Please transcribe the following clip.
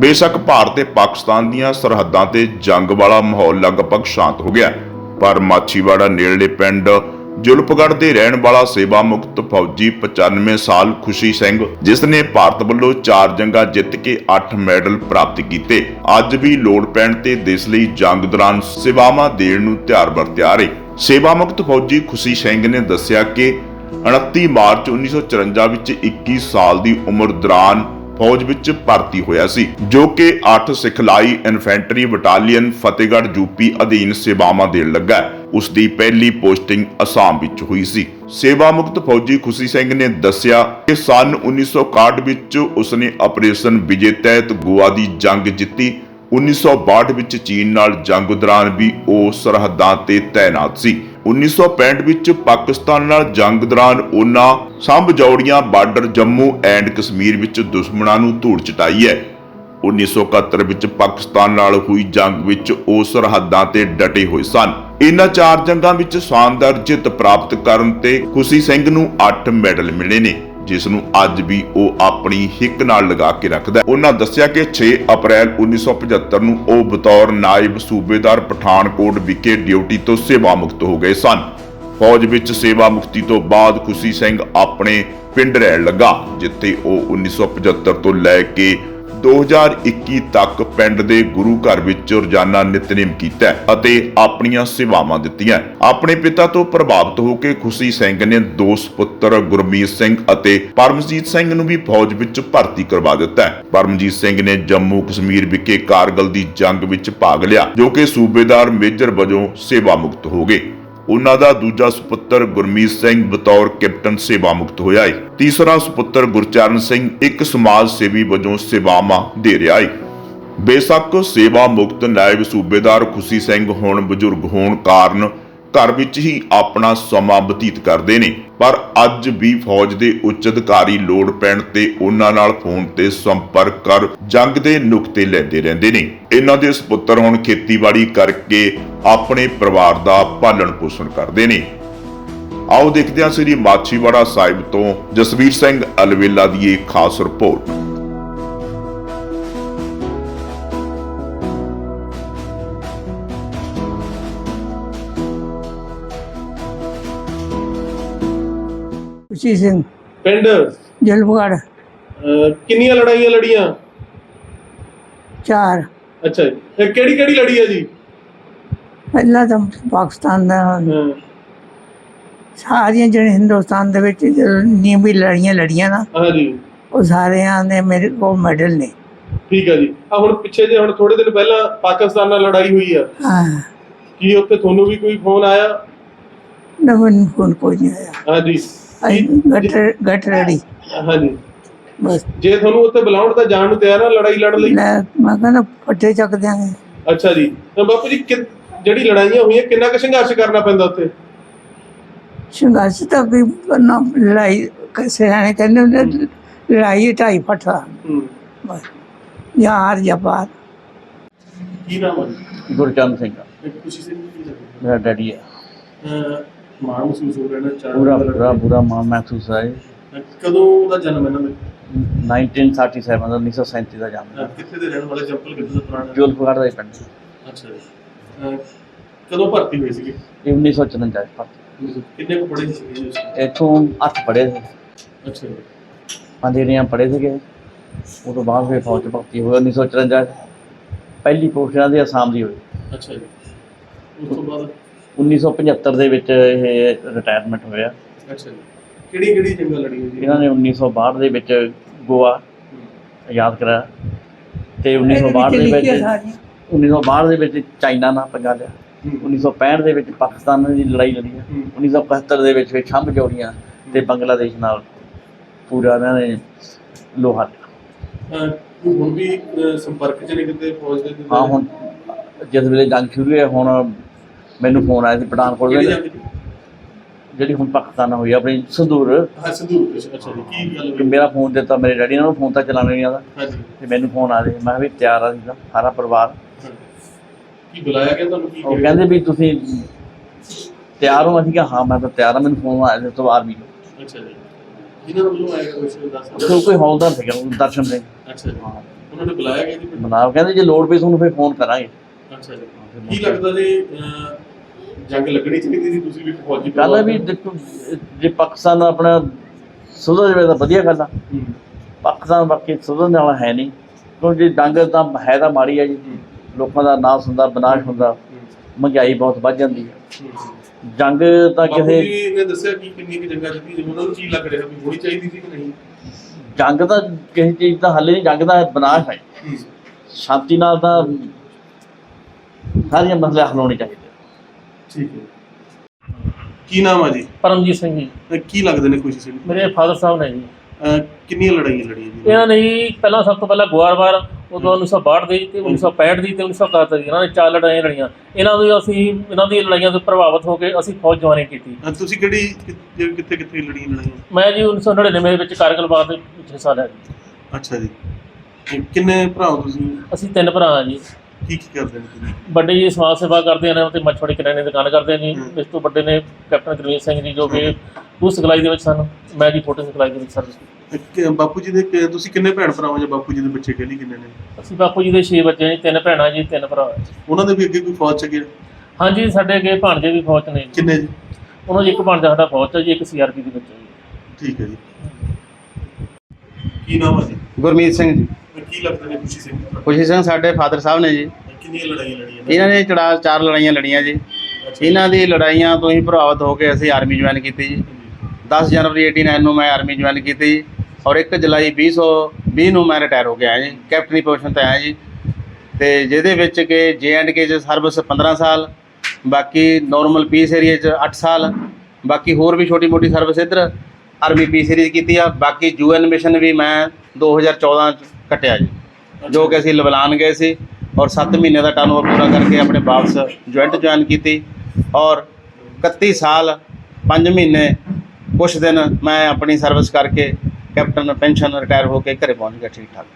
ਬੇਸ਼ੱਕ ਭਾਰਤ ਤੇ ਪਾਕਿਸਤਾਨ ਦੀਆਂ ਸਰਹੱਦਾਂ ਤੇ ਜੰਗ ਵਾਲਾ ਮਾਹੌਲ ਲਗਭਗ ਸ਼ਾਂਤ ਹੋ ਗਿਆ। ਪਰ ਮਾਛੀਵਾੜਾ ਨੇੜਲੇ ਪਿੰਡ ਜੁਲਪਗੜ੍ਹ ਦੇ ਰਹਿਣ ਵਾਲਾ ਸੇਵਾ ਮੁਕਤ ਫੌਜੀ 95 ਸਾਲ ਖੁਸ਼ੀ ਸਿੰਘ, ਜਿਸ ਨੇ ਭਾਰਤ ਵੱਲੋਂ 4 ਜੰਗਾਂ ਜਿੱਤ ਕੇ 8 ਮੈਡਲ ਪ੍ਰਾਪਤ ਕੀਤੇ, ਅੱਜ ਵੀ ਲੋੜ ਪੈਣ ਤੇ ਦੇਸ਼ ਲਈ ਜੰਗ ਦੌਰਾਨ ਸੇਵਾਵਾਂ ਦੇਣ ਨੂੰ ਤਿਆਰ ਬਰ ਤਿਆਰ ਹੈ ਸੇਵਾ ਮੁਕਤ ਫੌਜੀ ਖੁਸ਼ੀ ਸਿੰਘ ਨੇ ਦੱਸਿਆ ਕਿ 29 ਮਾਰਚ 1954 ਵਿੱਚ 21 ਸਾਲ ਦੀ ਉਮਰ ਦੌਰਾਨ ਫੌਜ ਵਿੱਚ ਭਰਤੀ ਹੋਇਆ ਸੀ, ਜੋ ਕਿ 8 ਸਿਖਲਾਈ ਇਨਫੈਂਟਰੀ ਬਟਾਲੀਅਨ ਫਤਿਹਗੜ੍ਹ ਯੂਪੀ ਅਧੀਨ ਸੇਵਾਵਾਂ ਦੇਣ ਲੱਗਾ ਉਸ ਦੀ ਪਹਿਲੀ ਪੋਸਟਿੰਗ ਅਸਾਮ ਵਿੱਚ ਹੋਈ ਸੀ। ਸੇਵਾ ਮੁਕਤ ਫੌਜੀ ਖੁਸ਼ੀ ਸਿੰਘ ਨੇ ਦੱਸਿਆ ਕਿ ਸਨ 1961 ਵਿੱਚ ਉਸਨੇ ਆਪਰੇਸ਼ਨ ਵਿਜੇ ਤਹਿਤ ਗੋਆ ਦੀ ਜੰਗ ਜਿੱਤੀ। 1962 ਵਿੱਚ ਚੀਨ ਨਾਲ ਜੰਗ ਦੌਰਾਨ ਵੀ ਉਹ ਸਰਹੱਦਾਂ ਤੇ ਤਾਇਨਾਤ ਸੀ। 1965 ਵਿੱਚ ਪਾਕਿਸਤਾਨ ਨਾਲ ਜੰਗ ਦੌਰਾਨ ਉਹਨਾਂ ਸੰਭ ਜੌੜੀਆਂ ਬਾਰਡਰ ਜੰਮੂ ਐਂਡ ਕਸ਼ਮੀਰ ਵਿੱਚ ਦੁਸ਼ਮਣਾਂ ਨੂੰ ਧੂੜ ਚਟਾਈ ਹੈ। 1971 ਵਿੱਚ ਪਾਕਿਸਤਾਨ ਨਾਲ ਹੋਈ ਜੰਗ ਵਿੱਚ ਉਹ ਸਰਹੱਦਾਂ ਤੇ ਡਟੇ ਹੋਏ ਸਨ। ਇਹਨਾਂ ਚਾਰ ਜੰਗਾਂ ਵਿੱਚ ਸ਼ਾਨਦਾਰ ਜਿੱਤ ਪ੍ਰਾਪਤ ਕਰਨ ਤੇ ਖੁਸ਼ੀ ਸਿੰਘ ਨੂੰ 8 ਮੈਡਲ ਮਿਲੇ ਨੇ। ਜਿਸ ਨੂੰ ਅੱਜ ਵੀ ਉਹ ਆਪਣੀ ਹਿੱਕ ਨਾਲ ਲਗਾ ਕੇ ਰੱਖਦਾ ਹੈ। ਉਹਨਾਂ ਦੱਸਿਆ ਕਿ 6 ਅਪ੍ਰੈਲ 1975 ਨੂੰ ਉਹ ਬਤੌਰ ਨਾਇਬ ਸੂਬੇਦਾਰ ਪਠਾਨਕੋਟ ਵਿਖੇ ਡਿਊਟੀ ਤੋਂ ਸੇਵਾ ਮੁਕਤ ਹੋ ਗਏ ਸਨ ਫੌਜ ਵਿੱਚ ਸੇਵਾ ਮੁਕਤੀ ਤੋਂ ਬਾਅਦ ਖੁਸ਼ੀ ਸਿੰਘ ਆਪਣੇ ਪਿੰਡ ਰਹਿਣ ਲੱਗਾ, ਜਿੱਥੇ ਉਹ 1975 ਤੋਂ ਲੈ ਕੇ 2021 ਤੱਕ ਪਿੰਡ ਦੇ ਗੁਰੂ ਘਰ ਵਿੱਚ ਰੋਜ਼ਾਨਾ ਨਿਤਨੇਮ ਕੀਤਾ ਅਤੇ ਆਪਣੀਆਂ ਸੇਵਾਵਾਂ ਦਿੱਤੀਆਂ ਆਪਣੇ ਪਿਤਾ ਤੋਂ ਪ੍ਰਭਾਵਿਤ ਹੋ ਕੇ ਖੁਸ਼ੀ ਸਿੰਘ ਨੇ ਦੋ ਸੁਪੁੱਤਰ ਗੁਰਮੀਤ ਸਿੰਘ ਅਤੇ ਪਰਮਜੀਤ ਸਿੰਘ ਨੂੰ ਵੀ ਫੌਜ ਵਿੱਚ ਭਰਤੀ ਕਰਵਾ ਦਿੱਤਾ ਪਰਮਜੀਤ ਸਿੰਘ ਨੇ ਜੰਮੂ ਕਸ਼ਮੀਰ ਵਿਖੇ ਕਾਰਗਲ ਦੀ ਜੰਗ ਵਿੱਚ ਭਾਗ ਲਿਆ, ਜੋ ਕਿ ਸੂਬੇਦਾਰ ਮੇਜਰ ਵਜੋਂ ਸੇਵਾ ਮੁਕਤ ਹੋ ਗਏ। ਉਹਨਾਂ ਦਾ ਦੂਜਾ ਸੁਪੁੱਤਰ ਗੁਰਮੀਤ ਸਿੰਘ ਬਤੌਰ ਕੈਪਟਨ ਸੇਵਾ ਮੁਕਤ ਹੋਇਆ ਹੈ ਤੀਸਰਾ ਸੁਪੁੱਤਰ ਗੁਰਚਰਨ ਸਿੰਘ ਇੱਕ ਸਮਾਜ ਸੇਵੀ ਵਜੋਂ ਸੇਵਾਵਾਂ ਦੇ ਰਿਹਾ ਹੈ ਬੇਸ਼ੱਕ ਸੇਵਾ ਮੁਕਤ ਨਾਇਬ ਸੂਬੇਦਾਰ ਖੁਸ਼ੀ ਸਿੰਘ ਹੁਣ ਬਜ਼ੁਰਗ ਹੋਣ ਕਾਰਨ ਘਰ ਵਿੱਚ ਹੀ ਆਪਣਾ ਸਮਾਂ ਬਤੀਤ ਕਰਦੇ ਨੇ। ਪਰ ਅੱਜ ਵੀ ਫੌਜ ਦੇ ਉੱਚ ਅਧਿਕਾਰੀ ਲੋੜ ਪੈਣ ਤੇ ਉਹਨਾਂ ਨਾਲ ਫੋਨ ਤੇ ਸੰਪਰਕ ਕਰ ਜੰਗ ਦੇ ਨੁਕਤੇ ਲੈਂਦੇ ਰਹਿੰਦੇ ਨੇ। ਇਹਨਾਂ ਦੇ ਸੁਪੁੱਤਰ ਹੁਣ ਖੇਤੀਬਾੜੀ ਕਰਕੇ ਆਪਣੇ ਪਰਿਵਾਰ ਦਾ ਪਾਲਣ ਪੋਸ਼ਣ ਕਰਦੇ ਨੇ। ਆਓ ਦੇਖਦੇ ਹਾਂ ਸ੍ਰੀ ਮਾਛੀਵਾੜਾ ਸਾਹਿਬ ਤੋਂ ਜਸਵੀਰ ਸਿੰਘ ਅਲਵੇਲਾ ਦੀ ਇਹ ਖਾਸ ਰਿਪੋਰਟ। ਖੁਸ਼ੀ ਸਿੰਘ ਪਿੰਡ? ਜਲਪਗੜ ਅਹ, ਕਿੰਨੀਆਂ ਲੜਾਈਆਂ ਲੜੀਆਂ? ਚਾਰ। ਅੱਛਾ ਜੀ। ਇਹ ਕਿਹੜੀ ਕਿਹੜੀ ਲੜੀ ਹੈ ਜੀ? ਪਹਿਲਾਂ ਤਾਂ ਪਾਕਿਸਤਾਨ ਦਾ ਹਾਂ, ਸਾਰੀਆਂ ਜਿਹੜੇ ਹਿੰਦੁਸਤਾਨ ਦੇ ਵਿੱਚ ਨੀਂ ਵੀ ਲੜੀਆਂ ਲੜੀਆਂ ਨਾ ਹਾਂ ਜੀ। ਉਹ ਸਾਰਿਆਂ ਦੇ ਮੇਰੇ ਕੋਲ ਮੈਡਲ ਨੇ। ਠੀਕ ਹੈ ਜੀ। ਆ ਹੁਣ ਪਿੱਛੇ ਜੇ ਹੁਣ ਥੋੜੇ ਦਿਨ ਪਹਿਲਾਂ ਪਾਕਿਸਤਾਨ ਨਾਲ ਲੜਾਈ ਹੋਈ ਆ। ਹਾਂ। ਕੀ ਉੱਥੇ ਤੁਹਾਨੂੰ ਵੀ ਕੋਈ ਫੋਨ ਆਇਆ? ਨਵਨ ਕੋਲ ਕੋਈ ਨਹੀਂ ਆਇਆ। ਹਾਂ ਜੀ। ਗੱਟ ਗੱਟ ਰੜੀ। ਹਾਂ ਜੀ ਬਸ। ਜੇ ਤੁਹਾਨੂੰ ਉੱਥੇ ਬੁਲਾਉਣ ਤਾਂ ਜਾਣ ਨੂੰ ਤਿਆਰ ਆ ਲੜਾਈ ਲੜਨ ਲਈ? ਲੈ ਮੈਂ ਕਹਿੰਦਾ ਪੱਟੇ ਚੱਕ ਦਿਆਂਗੇ। ਅੱਛਾ ਜੀ। ਤਾਂ ਬਾਪੂ ਜੀ ਕਿ- ਜਿਹੜੀ ਲੜਾਈਆਂ ਹੋਈਆਂ ਕਿੰਨਾ ਕੁ ਸੰਘਰਸ਼ ਕਰਨਾ ਪੈਂਦਾ ਉੱਥੇ? ਸੰਘਰਸ਼ ਤਾਂ ਕੋਈ ਕਰਨਾ ਲੜਾਈ ਕਿਸੇ ਨੇ ਕਹਿੰਦੇ ਹੁੰਦੇ, ਲੜਾਈ ਢਾਈ ਫਟਾ ਹੂੰ। ਬਸ। ਜਾਂ ਹਾਰ ਜਾਂ ਪਾਰ ਕੀ ਨਾਮ ਹੈ ਗੁਰਚਰਨ ਸਿੰਘ। ਜੀ ਕੀ ਮੇਰਾ ਡੈਡੀ ਲੱਗਦਾ ਮਾਣ ਮਹਿਸੂਸ ਹੋ ਰਿਹਾ ਨਾ ਚਾਰ ਪੂਰਾ ਪੂਰਾ ਪੂਰਾ ਮਾਣ ਮਹਿਸੂਸ ਹੈ ਕਦੋਂ ਦਾ ਜਨਮ ਇਹਨਾਂ ਦਾ? 1937 ਦਾ 1937 ਦਾ ਜਨਮ ਅਹ ਕਿੱਥੇ ਦੇ ਰਹਿਣ ਵਾਲੇ? ਜੰਪਲ ਕਿੱਥੇ ਦਾ ਪੁਰਾਣਾ? ਜੋਲਪਗੜ੍ਹ ਦਾ ਹੀ ਪਿੰਡ। ਅੱਛਾ ਜੀ। ਅਹ ਕਦੋਂ ਭਰਤੀ ਹੋਏ ਸੀਗੇ? ਇਹ 1954 ਚ ਭਰਤੀ। ਕਿੰਨੇ ਕੁ ਪੜ੍ਹੇ ਸੀਗੇ ਜੀ? ਇੱਥੋਂ 8 ਪੜ੍ਹੇ ਸੀ ਅੱਛਾ ਜੀ। ਪੰਜ ਏਰੀਆਂ ਪੜ੍ਹੇ ਸੀਗੇ ਉਹ ਤੋਂ ਬਾਅਦ ਫਿਰ ਫੌਜ ਚ ਭਰਤੀ ਹੋਇਆ 1954 ਚ। ਪਹਿਲੀ ਪੋਸਟ ਇਹਨਾਂ ਦੀ ਅਸਾਮ ਦੀ ਹੋਈ। ਅੱਛਾ ਜੀ। ਉਸ ਤੋਂ ਬਾਅਦ? 1975 ਦੇ ਵਿੱਚ ਇਹ ਰਿਟਾਇਰਮੈਂਟ ਹੋਇਆ। ਅੱਛਾ ਜੀ। ਕਿਹੜੀ ਕਿਹੜੀ ਜੰਗਾਂ ਲੜੀਆਂ ਜੀ ਇਹਨਾਂ ਨੇ 1962 ਦੇ ਵਿੱਚ ਗੋਆ ਆਜ਼ਾਦ ਕਰਾਇਆ ਤੇ 1962 ਦੇ ਵਿੱਚ 1962 ਦੇ ਵਿੱਚ ਚਾਈਨਾ ਨਾਲ ਪੰਗਾ ਲਿਆ। 1965 ਦੇ ਵਿੱਚ ਪਾਕਿਸਤਾਨ ਨਾਲ ਦੀ ਲੜਾਈ ਲੜੀ ਹੈ। ਹੂੰ। 1971 ਦੇ ਵਿੱਚ ਫਿਰ ਛੰਭ ਜੋੜੀਆਂ ਤੇ ਬੰਗਲਾਦੇਸ਼ ਨਾਲ ਪੂਰਾ ਇਹਨਾਂ ਨੇ ਲੋਹਾ ਲਿਆ। ਹੁਣ ਵੀ ਸੰਪਰਕ ਚ ਨਹੀਂ ਕਿਤੇ ਫੌਜ ਦੇ? ਹਾਂ ਹੁਣ ਜਿਸ ਵੇਲੇ ਜੰਗ ਸ਼ੁਰੂ ਹੋਈ ਹੁਣ ਮੈਨੂੰ ਫੋਨ ਆਇਆ ਸੀ ਪਠਾਨਕੋਟ ਕਿਹੜੀ ਦੇ ਜੰਗ ਜਿਹੜੀ ਹੁਣ ਪਾਕਿਸਤਾਨ ਨਾਲ ਹੋਈ ਆ ਆਪਣੀ ਸੰਦੂਰ ਹਾਂ ਵਿੱਚ, ਅੱਛਾ ਜੀ ਕੀ ਗੱਲ ਕਿ ਹੋਈ ਮੇਰਾ ਫੋਨ ਦਿੱਤਾ ਮੇਰੇ ਡੈਡੀ ਨਾਲ ਫੋਨ ਤਾਂ ਚਲਾਉਣਾ ਨਹੀਂ ਆਦਾ ਹਾਂਜੀ। ਤੇ ਮੈਨੂੰ ਫੋਨ ਆ ਰਿਹਾ ਮੈਂ ਕਿਹਾ ਵੀ ਤਿਆਰ ਆ ਸੀਗਾ ਸਾਰਾ ਪਰਿਵਾਰ। ਕੀ ਬੁਲਾਇਆ ਗਿਆ ਤੁਹਾਨੂੰ ਕੀ ਉਹ ਕਹਿੰਦੇ ਵੀ ਤੁਸੀਂ ਤਿਆਰ ਹੋ ਅਸੀਂ ਕਿਹਾ ਹਾਂ ਮੈਂ ਤਾਂ ਤਿਆਰ ਹਾਂ ਮੈਨੂੰ ਫੋਨ ਆਇਆ ਸੀ ਤੋਂ ਆਰਮੀ ਤੋਂ ਅੱਛਾ ਜੀ। ਇਹਨਾਂ ਨੂੰ ਵੱਲੋਂ ਆਇਆ ਕੋਈ ਦੱਸ ਉੱਥੇ ਕੋਈ ਹੌਲਦਾਰ ਸੀਗਾ ਉਹ ਦਰਸ਼ਨ ਸਿੰਘ ਅੱਛਾ ਜੀ। ਉਹਨਾਂ ਨੇ ਬੁਲਾਇਆ ਗਿਆ ਜੀ? ਮਨਾਵ ਕਹਿੰਦੇ ਜੇ ਲੋੜ ਪਈ ਤੁਹਾਨੂੰ ਫਿਰ ਫੋਨ ਕਰਾਂਗੇ। ਅੱਛਾ ਜੀ। ਕੀ ਲੱਗਦਾ ਜੀ ਅਹ, ਜੰਗ ਲੱਗਣੀ ਚਾਹੀਦੀ ਸੀ ਤੁਸੀਂ ਵੀ ਫੌਜੀ ਗੱਲ ਹੈ ਵੀ ਦੇਖੋ ਜੇ ਪਾਕਿਸਤਾਨ ਆਪਣਾ ਸੁਧਰ ਜਾਵੇ ਤਾਂ ਵਧੀਆ ਗੱਲ ਆ। ਪਾਕਿਸਤਾਨ ਬਾਕੀ ਸੁਧਰਨ ਵਾਲਾ ਹੈ ਨਹੀਂ। ਕਿਉਂਕਿ ਜੇ ਡੰਗ ਤਾਂ ਹੈ ਤਾਂ ਮਾੜੀ ਹੈ ਜੀ। ਲੋਕਾਂ ਦਾ ਨਾਸ ਹੁੰਦਾ ਬਨਾਸ਼ ਹੁੰਦਾ ਮਹਿੰਗਾਈ ਬਹੁਤ ਵੱਧ ਜਾਂਦੀ ਹੈ। ਜੰਗ ਤਾਂ ਕਿਸੇ ਜੀ ਨੇ ਦੱਸਿਆ ਕਿ ਕਿੰਨੀ ਕਿ ਜੰਗਾਂ ਜਿੱਤੀ ਉਹਨਾਂ ਨੂੰ ਕੀ ਲੱਗ ਰਿਹਾ ਵੀ ਹੋਣੀ ਚਾਹੀਦੀ ਸੀ ਕਿ ਨਹੀਂ? ਜੰਗ ਤਾਂ ਕਿਸੇ ਚੀਜ਼ ਦਾ ਹੱਲ ਨਹੀਂ ਜੰਗ ਦਾ ਬਨਾਸ਼ ਹੈ। ਹੂੰ, ਸ਼ਾਂਤੀ ਨਾਲ ਤਾਂ ਸਾਰੀਆਂ ਮਸਲੇ ਹੱਲ ਹੋਣੇ ਚਾਹੀਦੇ। ਠੀਕ ਹੈ। ਕੀ ਨਾਮ ਆ ਜੀ? ਪਰਮਜੀਤ ਸਿੰਘ ਜੀ। ਅਹ, ਕੀ ਲੱਗਦੇ ਨੇ ਖੁਸ਼ੀ ਸਿੰਘ? ਮੇਰੇ ਫਾਦਰ ਸਾਹਿਬ ਨੇ ਜੀ। ਅਹ, ਕਿੰਨੀਆਂ ਲੜਾਈਆਂ ਲੜੀਆਂ ਜੀ? ਇਹਨਾਂ ਨੇ ਜੀ ਪਹਿਲਾਂ ਸਭ ਤੋਂ ਪਹਿਲਾਂ ਗੋਆਰਵਾਰ ਉਦੋਂ 1962 ਦੀ ਤੇ 1965 ਦੀ ਤੇ 1971 ਦੀ। ਇਹਨਾਂ ਨੇ ਚਾਰ ਲੜਾਈਆਂ ਲੜੀਆਂ। ਇਹਨਾਂ ਦੀ ਅਸੀਂ ਇਹਨਾਂ ਦੀ ਲੜਾਈਆਂ ਤੋਂ ਪ੍ਰਭਾਵਿਤ ਹੋ ਕੇ ਅਸੀਂ ਫੌਜ ਜੁਆਇਨ ਕੀਤੀ। ਅਹ, ਤੁਸੀਂ ਕਿਹੜੀ ਕਿ- ਕਿੱਥੇ ਕਿੱਥੇ ਲੜੀਆਂ ਲੜਾਈਆਂ? ਮੈਂ ਜੀ 1999 ਦੇ ਵਿੱਚ ਕਾਰਗਿਲ ਬਾਗ ਦੇ ਵਿੱਚ ਹਿੱਸਾ ਲਿਆ ਜੀ। ਅੱਛਾ ਜੀ। ਕਿੰਨੇ ਭਰਾ ਹੋ ਤੁਸੀਂ? ਅਸੀਂ ਤਿੰਨ ਭਰਾ ਹਾਂ ਜੀ। ਕੀ ਕੀ ਕਰਦੇ ਨੇ ਤੁਸੀਂ? ਵੱਡੇ ਜੀ ਸਮਾਜ ਸੇਵਾ ਕਰਦੇ ਨੇ ਤੇ ਮੱਛੜੀ ਕਿਰਾਣੇ ਦੀ ਦੁਕਾਨ ਕਰਦੇ ਨੇ ਇਸ ਤੋਂ ਵੱਡੇ ਨੇ ਕੈਪਟਨ ਗੁਰਮੀਤ ਸਿੰਘ ਜੀ ਜੋ ਕਿ ਪੂਰ ਸਿਖਲਾਈ ਦੇ ਵਿੱਚ ਸਨ। ਮੈਂ ਜੀ ਫੋਟੋ ਸਿਖਲਾਈ ਦੇ ਵਿੱਚ ਸਰਵਿਸ ਕੀਤੀ ਕਿ- ਬਾਪੂ ਜੀ ਦੇ ਕਿ- ਤੁਸੀਂ ਕਿੰਨੇ ਭੈਣ ਭਰਾ ਹੋ ਜਾਂ ਬਾਪੂ ਜੀ ਦੇ ਬੱਚੇ ਕਹਿੰਦੀ ਕਿੰਨੇ ਨੇ? ਅਸੀਂ ਬਾਪੂ ਜੀ ਦੇ 6 ਬੱਚੇ ਨੇ ਜੀ, ਤਿੰਨ ਭੈਣਾਂ ਜੀ ਤਿੰਨ ਭਰਾ। ਉਹਨਾਂ ਦੇ ਵੀ ਅੱਗੇ ਕੋਈ ਫੌਜ ਚ ਗਿਆ ਹਾਂਜੀ ਸਾਡੇ ਅੱਗੇ ਭਾਣਜੇ ਵੀ ਫੌਜ 'ਚ ਨੇ ਜੀ। ਕਿੰਨੇ ਜੀ? ਉਹਨਾਂ ਦੀ ਇੱਕ ਭਾਣਜਾ ਸਾਡਾ ਫੌਜ 'ਚ ਜੀ ਇੱਕ ਸੀਆਰਪੀ ਦੇ ਵਿੱਚ ਹੈ ਜੀ। ਠੀਕ ਹੈ ਜੀ। ਕੀ ਨਾਮ ਹੈ ਜੀ? ਗੁਰਮੀਤ ਸਿੰਘ ਜੀ। ਕੀ ਲੱਗਦੇ ਨੇ ਖੁਸ਼ੀ ਸਿੰਘ ਤੁਹਾਡੇ? ਖੁਸ਼ੀ ਸਿੰਘ ਸਾਡੇ ਫਾਦਰ ਸਾਹਿਬ ਨੇ ਜੀ। ਕਿੰਨੀਆਂ ਲੜਾਈਆਂ ਲੜੀਆਂ ਨੇ? ਇਹਨਾਂ ਨੇ ਚੜਾ ਚਾਰ ਲੜਾਈਆਂ ਲੜੀਆਂ ਜੀ। ਇਹਨਾਂ ਦੀ ਲੜਾਈਆਂ ਤੋਂ ਹੀ ਪ੍ਰਭਾਵਿਤ ਹੋ ਕੇ ਅਸੀਂ ਆਰਮੀ ਜੁਆਇਨ ਕੀਤੀ ਜੀ। 10 ਜਨਵਰੀ 89 ਨੂੰ ਮੈਂ ਆਰਮੀ ਜੁਆਇਨ ਕੀਤੀ ਜੀ ਔਰ 1 ਜੁਲਾਈ 2020 ਨੂੰ ਮੈਂ ਰਿਟਾਇਰ ਹੋ ਆਇਆ ਜੀ। ਕੈਪਟਨੀ ਪੋਜੀਸ਼ਨ ਤੇ ਆਇਆ ਜੀ। ਤੇ ਜਿਹਦੇ ਵਿੱਚ ਕਿ ਜੇ ਐਂਡ ਕੇ ਚ ਸਰਵਿਸ 15 ਸਾਲ ਬਾਕੀ ਨਾਰਮਲ ਪੀਸ ਏਰੀਆ ਚ 8 ਸਾਲ ਬਾਕੀ ਹੋਰ ਵੀ ਛੋਟੀ ਮੋਟੀ ਸਰਵਿਸ ਇੱਧਰ ਆਰਮੀ ਪੀ ਸੀਰੀਜ਼ ਕੀਤੀ ਆ। ਬਾਕੀ ਯੂਐਨ ਮਿਸ਼ਨ ਵੀ ਮੈਂ 2014 ਚ ਕੱਟਿਆ ਜੀ। ਜੋ ਕਿ ਅਸੀਂ ਲਬਨਾਨ ਗਏ ਸੀ ਔਰ 7 ਮਹੀਨੇ ਦਾ ਟਰਨਓਵਰ ਪੂਰਾ ਕਰਕੇ ਆਪਣੇ ਵਾਪਸ ਜੁਆਇੰਟ ਜੁਆਇਨ ਕੀਤੀ ਔਰ 31 ਸਾਲ 5 ਮਹੀਨੇ ਕੁਛ ਦਿਨ ਮੈਂ ਆਪਣੀ ਸਰਵਿਸ ਕਰਕੇ ਕੈਪਟਨ ਪੈਨਸ਼ਨ ਰਿਟਾਇਰ ਹੋ ਕੇ ਘਰੇ ਪਹੁੰਚ ਗਿਆ ਠੀਕ ਠਾਕ